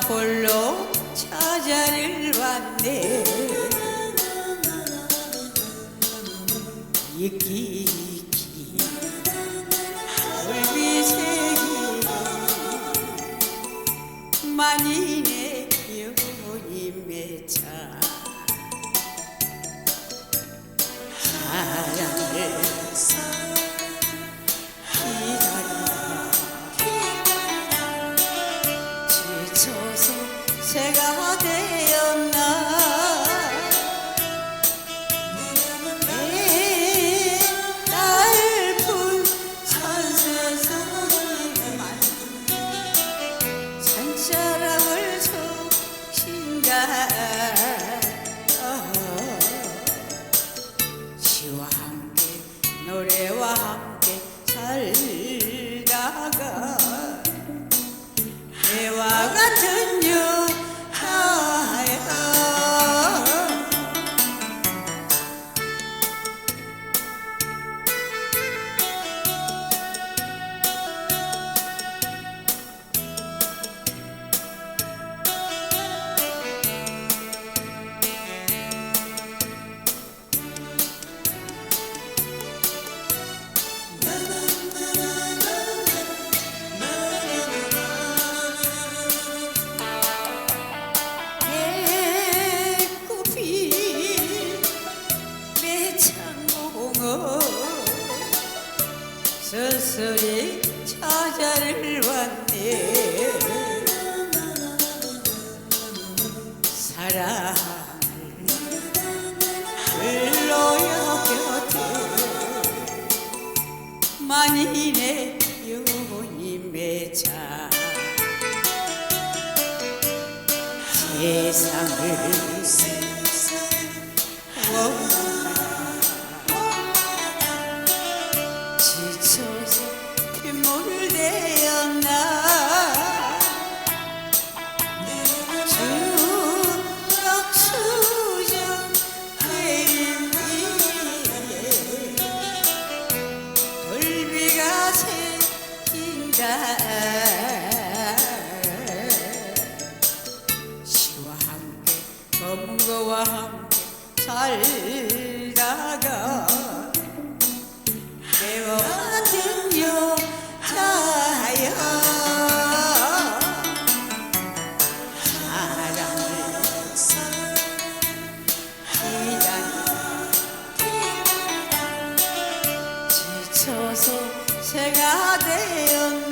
홀로 찾아를 왔네. 있기 있기 불비색이 만인의 영혼이 맺자 새가 되 매창공어 서서히 찾아를 왔네. 사랑을 흘러요 곁에 만인의 영혼이 맺자. 세상을 원하 시와 함께 검거와 함께 살다가 같은 여자야. 사랑을 기다려 지쳐서 새가 되었나